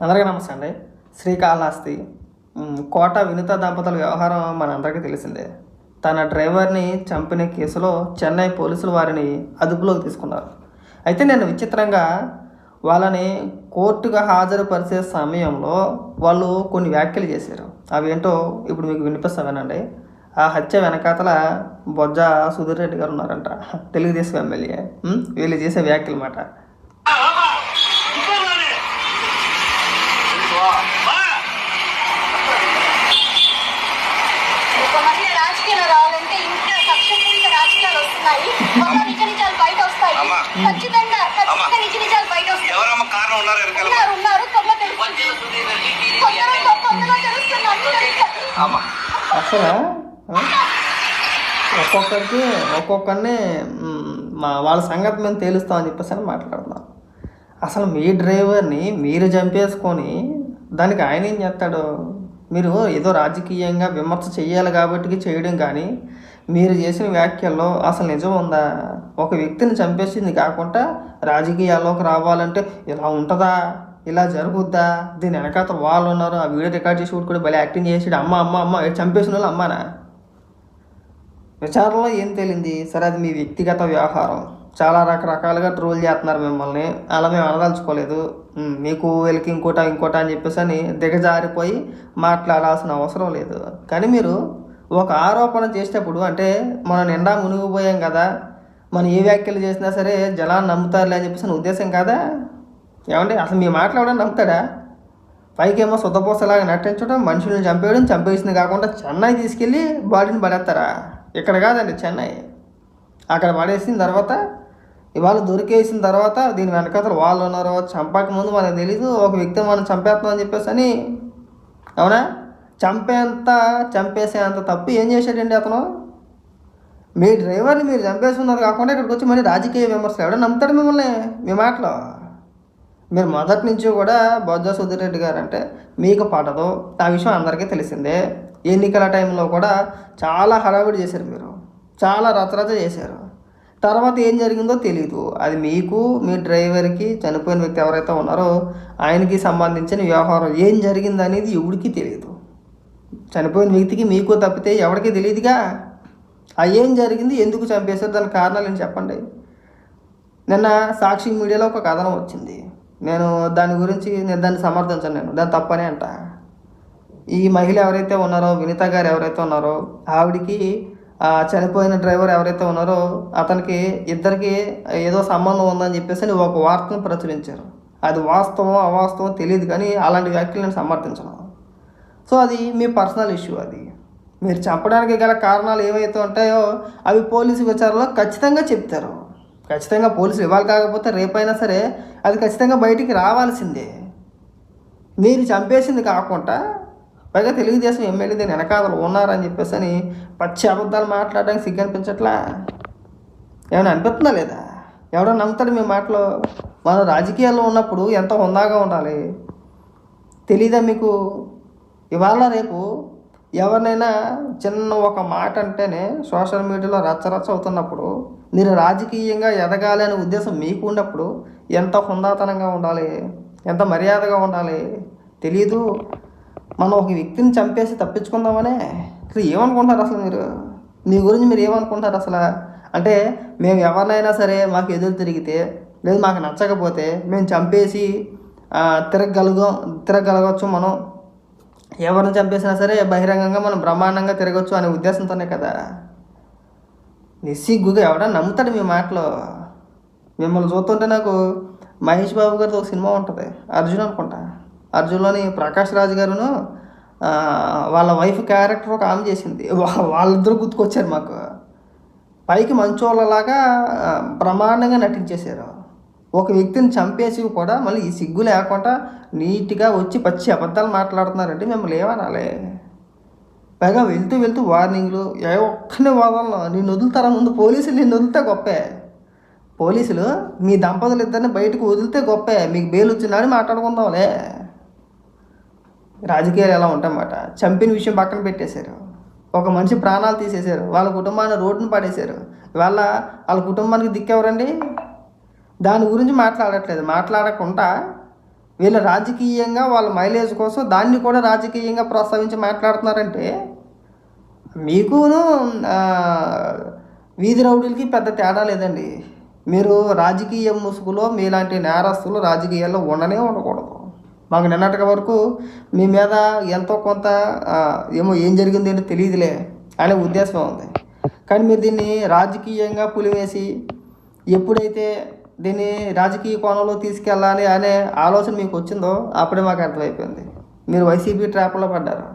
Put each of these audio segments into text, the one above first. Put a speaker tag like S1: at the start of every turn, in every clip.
S1: అందరికీ నమస్తే అండి. శ్రీకాళహస్తి కోట వినిత దంపతుల వ్యవహారం మనందరికీ తెలిసిందే. తన డ్రైవర్ని చంపిన కేసులో చెన్నై పోలీసులు వారిని అదుపులోకి తీసుకున్నారు. అయితే నేను విచిత్రంగా వాళ్ళని కోర్టుగా హాజరుపరిచే సమయంలో వాళ్ళు కొన్ని వ్యాఖ్యలు చేశారు. అవేంటో ఇప్పుడు మీకు వినిపిస్తామేనండి ఆ హత్య వెనకాతల బొజ్జ సుధీర్ రెడ్డి గారు ఉన్నారంట. తెలుగుదేశం ఎమ్మెల్యే. వీళ్ళు చేసే వ్యాఖ్యలు మాట
S2: ఒక మధ్య రాజకీయాలు రావాలంటే ఇంకా కక్షపూరిత రాజకీయాలు వస్తున్నాయి ఒక నిజ నిజాలు బయట వస్తాయి
S3: అమ్మా.
S2: ఖచ్చితంగా
S3: అమ్మా.
S2: ఖచ్చితంగా నిజ నిజాలు బయట వస్తాయి
S3: ఎవరమ్మ కారణం ఉన్నారు వెనకాల
S2: ఉన్నారు ఉన్నారు త్వరలో తెలుస్తుంది తొందరగా తొందరగా తెలుస్తుంది అన్ని
S1: అసలు? ఒక్కొక్కరికి ఒక్కొక్కరిని మ్, మా వాళ్ళ సంగతి మేము తేలుస్తామని చెప్పేసి అని మాట్లాడుతున్నాం. అసలు మీ డ్రైవర్ని మీరు చంపేసుకొని దానికి ఆయన ఏం చేస్తాడు? మీరు ఏదో రాజకీయంగా విమర్శ చేయాలి కాబట్టి చేయడం కానీ మీరు చేసిన వ్యాఖ్యల్లో అసలు నిజం ఉందా? ఒక వ్యక్తిని చంపేసింది కాకుండా రాజకీయాల్లోకి రావాలంటే ఇలా ఉంటుందా? ఇలా జరుగుద్దా? దీని వెనకాత వాళ్ళు ఉన్నారు. ఆ వీడియో రికార్డ్ చేసి కూడా భలే యాక్టింగ్ చేసాడు. అమ్మ అమ్మ అమ్మ చంపేసిన వాళ్ళు అమ్మానా? విచారణలో ఏం తేలింది? సరే అది మీ వ్యక్తిగత వ్యవహారం. చాలా రకరకాలుగా ట్రోల్ చేస్తున్నారు మిమ్మల్ని. అలా మేము అనదలుచుకోలేదు. మీకు వీళ్ళకి ఇంకోట ఇంకోట అని చెప్పేసి అని దిగజారిపోయి మాట్లాడాల్సిన అవసరం లేదు. కానీ మీరు ఒక ఆరోపణ చేసేటప్పుడు అంటే మనం నిండా మునిగిపోయాం కదా మనం ఏ వ్యాఖ్యలు చేసినా సరే జలా నమ్ముతారులే అని చెప్పేసి ఉద్దేశం కదా? ఏమండి? అసలు మీ మాట్లాడడం నమ్ముతాడా పైకేమో సొద్దపోసలాగా నటించడం మనుషుల్ని చంపేయడం చంపేసింది కాకుండా చెన్నై తీసుకెళ్ళి బాడీని పడేస్తారా? ఇక్కడ కాదండి చెన్నై. అక్కడ పడేసిన తర్వాత ఇవాళ దొరికేసిన తర్వాత దీని వెనకాతలు వాళ్ళు ఉన్నారో చంపక ముందు మనకు తెలీదు ఒక వ్యక్తిని మనం చంపేస్తామని చెప్పేసి అని అవునా? చంపేంత చంపేసేంత తప్పు ఏం చేశాడండి అతను? మీ డ్రైవర్ని మీరు చంపేస్తున్నారు కాకుండా ఇక్కడికి వచ్చి మళ్ళీ రాజకీయ విమర్శలు ఎవడో నమ్ముతాడు మిమ్మల్ని మీ మాటలో? మీరు మొదటి నుంచి కూడా బొజ్జ సుధీరెడ్డి గారు అంటే మీకు పడదు. ఆ విషయం అందరికీ తెలిసిందే. ఎన్నికల టైంలో కూడా చాలా హడావిడి చేశారు మీరు. చాలా రచరచ చేశారు. తర్వాత ఏం జరిగిందో తెలియదు అది మీకు మీ డ్రైవర్కి చనిపోయిన వ్యక్తి ఎవరైతే ఉన్నారో ఆయనకి సంబంధించిన వ్యవహారం ఏం జరిగింది అనేది ఎవడికి తెలియదు చనిపోయిన వ్యక్తికి మీకు తప్పితే ఎవరికి తెలియదుగా? ఆ ఏం జరిగింది? ఎందుకు చంపేశారు? దాని కారణాలు ఏంటి చెప్పండి. నిన్న సాక్షి మీడియాలో ఒక కథనం వచ్చింది. నేను దాని గురించి నేను దాన్ని సమర్థించను నేను. దాని తప్పనే అంట. ఈ మహిళ ఎవరైతే ఉన్నారో వినిత గారు ఎవరైతే ఉన్నారో ఆవిడికి చనిపోయిన డ్రైవర్ ఎవరైతే ఉన్నారో అతనికి ఇద్దరికి ఏదో సంబంధం ఉందని చెప్పేసి ఒక వార్తను ప్రచురించారు. అది వాస్తవం అవాస్తవం తెలియదు కానీ అలాంటి వ్యాఖ్యలు నేను సమర్థించను. సో అది మీ పర్సనల్ ఇష్యూ అది. మీరు చంపడానికి గల కారణాలు ఏవైతే ఉంటాయో అవి పోలీసు విచారణలో ఖచ్చితంగా చెప్తారు. ఖచ్చితంగా పోలీసులు ఇవ్వాలి కాకపోతే రేపైనా సరే అది ఖచ్చితంగా బయటికి రావాల్సిందే. మీరు చంపేసింది కాకుండా పైగా తెలుగుదేశం ఎమ్మెల్యే దీని వెనకాదలు ఉన్నారని చెప్పేసి అని పచ్చి అబద్ధాలు మాట్లాడడానికి సిగ్గు అనిపించట్లా ఏమైనా అనిపిస్తుందా లేదా? ఎవడో నమ్ముతాడు మీ మాటలో? మనం రాజకీయాల్లో ఉన్నప్పుడు ఎంత హుందాగా ఉండాలి? తెలీదా మీకు? ఇవాళ రేపు ఎవరినైనా చిన్న ఒక మాట అంటేనే సోషల్ మీడియాలో రచ్చరచ్చ అవుతున్నప్పుడు మీరు రాజకీయంగా ఎదగాలి అనే ఉద్దేశం మీకు ఉన్నప్పుడు ఎంత హుందాతనంగా ఉండాలి? ఎంత మర్యాదగా ఉండాలి? తెలీదు. మనం ఒక వ్యక్తిని చంపేసి తప్పించుకుందామనే అసలు ఏమనుకుంటారు అసలు మీరు? మీ గురించి మీరు ఏమనుకుంటారు అసలు? అంటే మేము ఎవరినైనా సరే మాకు ఎదురు తిరిగితే లేదు మాకు నచ్చకపోతే మేము చంపేసి తిరగలుగు తిరగగలుగు మనం. ఎవరిని చంపేసినా సరే బహిరంగంగా మనం బ్రహ్మాండంగా తిరగచ్చు అనే ఉద్దేశంతోనే కదా. నిస్సిగ్గుగా ఎవడన్నా నమ్ముతాడు మీ మాటలో? మిమ్మల్ని చూస్తుంటే నాకు మహేష్ బాబు గారితో ఒక సినిమా ఉంటుంది. అర్జున్ అనుకుంటా. అర్జున్లోని ప్రకాష్ రాజు గారును వాళ్ళ వైఫ్ క్యారెక్టర్ ఒక ఆమె చేసింది. వా- వాళ్ళిద్దరూ గుర్తుకొచ్చారు మాకు. పైకి మంచోళ్ళలాగా బ్రహ్మాండంగా నటించేశారు. ఒక వ్యక్తిని చంపేసి కూడా మళ్ళీ ఈ సిగ్గు లేకుండా నీట్గా వచ్చి పచ్చి అబద్ధాలు మాట్లాడుతున్నారంటే మిమ్మల్ని లేవనాలే. పైగా వెళ్తూ వెళ్తూ వార్నింగ్లు ఏ ఒక్కనే వదలను నేను వదులుతారా ముందు పోలీసులు నేను వదిలితే గొప్పే. పోలీసులు మీ దంపతులు ఇద్దరిని బయటకు వదిలితే గొప్పే మీకు బెయిల్ వచ్చిందని మాట్లాడుకుందాంలే. రాజకీయాలు ఎలా ఉంటాయన్నమాట. చంపిన విషయం పక్కన పెట్టేశారు. ఒక మనిషి ప్రాణాలు తీసేశారు. వాళ్ళ కుటుంబాన్ని రోడ్డును పడేశారు. వాళ్ళ వాళ్ళ కుటుంబానికి దిక్కెవరండి? దాని గురించి మాట్లాడట్లేదు. మాట్లాడకుండా వీళ్ళు రాజకీయంగా వాళ్ళ మైలేజ్ కోసం దాన్ని కూడా రాజకీయంగా ప్రోత్సహించి మాట్లాడుతున్నారంటే మీకును వీధి రౌడీలకి పెద్ద తేడా లేదండి. మీరు రాజకీయ ముసుగులో మీలాంటి నేరస్తులు రాజకీయాల్లో ఉండనే ఉండకూడదు. మాకు నిన్నటి వరకు మీ మీద ఎంతో కొంత ఏమో ఏం జరిగింది ఏంటో తెలియదులే అనే ఉద్దేశం ఉంది. కానీ మీరు దీన్ని రాజకీయంగా పులివేసి ఎప్పుడైతే దీన్ని రాజకీయ కోణంలో తీసుకెళ్ళాలి అనే ఆలోచన మీకు వచ్చిందో అప్పుడే మాకు అర్థమైపోయింది. మీరు వైసీపీ ట్రాప్లో పడ్డారు.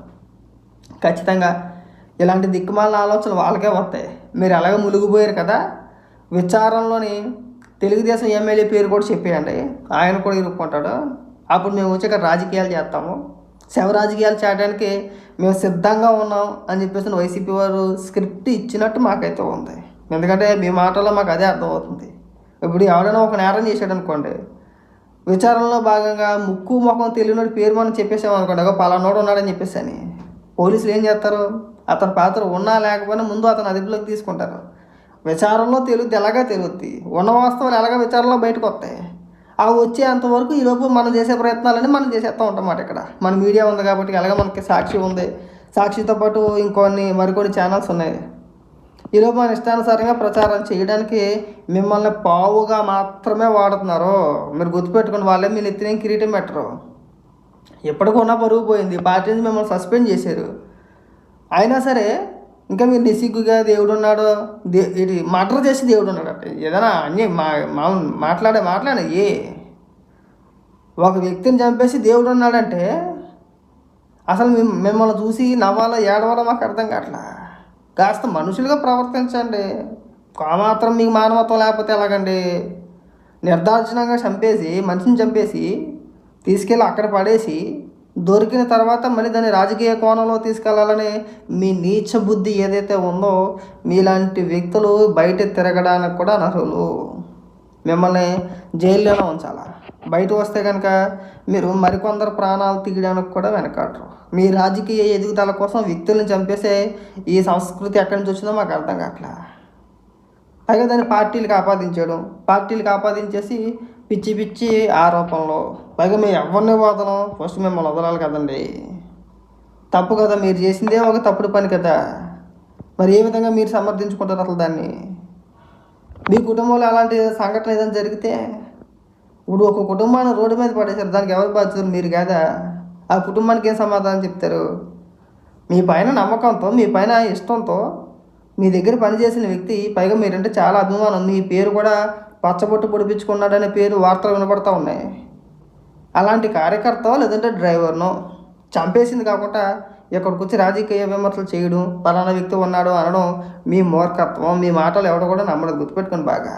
S1: ఖచ్చితంగా ఇలాంటి దిక్కుమాలిన ఆలోచనలు వాళ్ళకే వస్తాయి. మీరు అలాగే మునిగిపోయారు కదా. విచారంలోని తెలుగుదేశం ఎమ్మెల్యే పేరు కూడా చెప్పేయండి. ఆయన కూడా ఇరుక్కుంటాడు. అప్పుడు మేము వచ్చి ఇక్కడ రాజకీయాలు చేస్తాము. శవ రాజకీయాలు చేయడానికి మేము సిద్ధంగా ఉన్నాం అని చెప్పేసి వైసీపీ వారు స్క్రిప్ట్ ఇచ్చినట్టు మాకైతే ఉంది. ఎందుకంటే మీ మాటల్లో మాకు అదే అర్థమవుతుంది. ఇప్పుడు ఎవరైనా ఒక నేరం చేశాడు అనుకోండి విచారణలో భాగంగా ముక్కు ముఖం తెలియనోడి పేరు మనం చెప్పేసాం అనుకోండి ఒక పలానోడు ఉన్నాడని చెప్పేసి అని పోలీసులు ఏం చేస్తారు? అతని పాత్ర ఉన్నా లేకపోయినా ముందు అతను అదుపులోకి తీసుకుంటారు. విచారణలో తెలుగుద్ది ఎలాగా తెలుగుద్ది ఉన్న వాస్తవాలు ఎలాగ విచారణలో బయటకు వస్తాయి? అవి వచ్చేంతవరకు ఈలోపు మనం చేసే ప్రయత్నాలని మనం చేసేస్తూ ఉంటాం ఇక్కడ. మన మీడియా ఉంది కాబట్టి ఎలాగ మనకి సాక్షి ఉంది. సాక్షితో పాటు ఇంకొన్ని మరికొన్ని ఛానల్స్ ఉన్నాయి. ఈలోపు మన ఇష్టానుసారంగా ప్రచారం చేయడానికి మిమ్మల్ని పావుగా మాత్రమే వాడుతున్నారు. మీరు గుర్తుపెట్టుకుని వాళ్ళే మీ నెత్తిన కిరీటం పెట్టరు. ఎప్పటికున్నా పరుగు పోయింది. పార్టీ నుంచి మిమ్మల్ని సస్పెండ్ చేశారు. అయినా సరే ఇంకా మీరు నిసిగ్గుగా దేవుడు ఉన్నాడు దే ఇది మటర్ చేసి దేవుడు ఉన్నాడు అంటే ఏదైనా అన్నీ మా మాట్లాడే మాట్లాడే ఏ? ఒక వ్యక్తిని చంపేసి దేవుడు ఉన్నాడంటే అసలు మిమ్మల్ని చూసి నవ్వాలో ఏడవాలో మాకు అర్థం కావట్లా? కాస్త మనుషులుగా ప్రవర్తించండి. ఆ మాత్రం మీకు మానవత్వం లేకపోతే ఎలాగండి? నిర్దార్జనంగా చంపేసి మనిషిని చంపేసి తీసుకెళ్ళి అక్కడ పడేసి దొరికిన తర్వాత మళ్ళీ దాన్ని రాజకీయ కోణంలో తీసుకెళ్ళాలని మీ నీచ బుద్ధి ఏదైతే ఉందో మీలాంటి వ్యక్తులు బయట తిరగడానికి కూడా అనర్హులు. మిమ్మల్ని జైల్లోనే ఉంచాలా? బయట వస్తే కనుక మీరు మరికొందరు ప్రాణాలు తీయడానికి కూడా వెనకాడరు. మీ రాజకీయ ఎదుగుదల కోసం వ్యక్తులను చంపేసే ఈ సంస్కృతి ఎక్కడి నుంచి వచ్చిందో మాకు అర్థం కావట్లా పైగా దాన్ని పార్టీలకు ఆపాదించడం పార్టీలకు ఆపాదించేసి పిచ్చి పిచ్చి ఆరోపణలు. పైగా మేము ఎవరిని వదలం ఫస్ట్ మిమ్మల్ని వదలాలి కదండి. తప్పు కదా మీరు చేసిందే ఒక తప్పుడు పని కదా. మరి ఏ విధంగా మీరు సమర్థించుకుంటారు అసలు దాన్ని? మీ కుటుంబంలో అలాంటి సంఘటన ఏదైనా జరిగితే ఇప్పుడు ఒక కుటుంబాన్ని రోడ్డు మీద పడేశారు దానికి ఎవరు బాధ్యతలు మీరు కాదా? ఆ కుటుంబానికి ఏం సమాధానం చెప్తారు? మీ పైన నమ్మకంతో మీ పైన ఇష్టంతో మీ దగ్గర పనిచేసిన వ్యక్తి పైగా మీరంటే చాలా అభిమానం మీ పేరు కూడా పచ్చబొట్టు పొడిపించుకున్నాడనే పేరు వార్తలు వినపడతా ఉన్నాయి. అలాంటి కార్యకర్త లేదంటే డ్రైవర్ను చంపేసింది కాకుండా ఇక్కడికి వచ్చి రాజకీయ విమర్శలు చేయడం పలానా వ్యక్తి ఉన్నాడు అనడం మీ మూర్ఖత్వం మీ మాటలు ఎవడో కూడా నమ్మడం గుర్తుపెట్టుకోండి బాగా.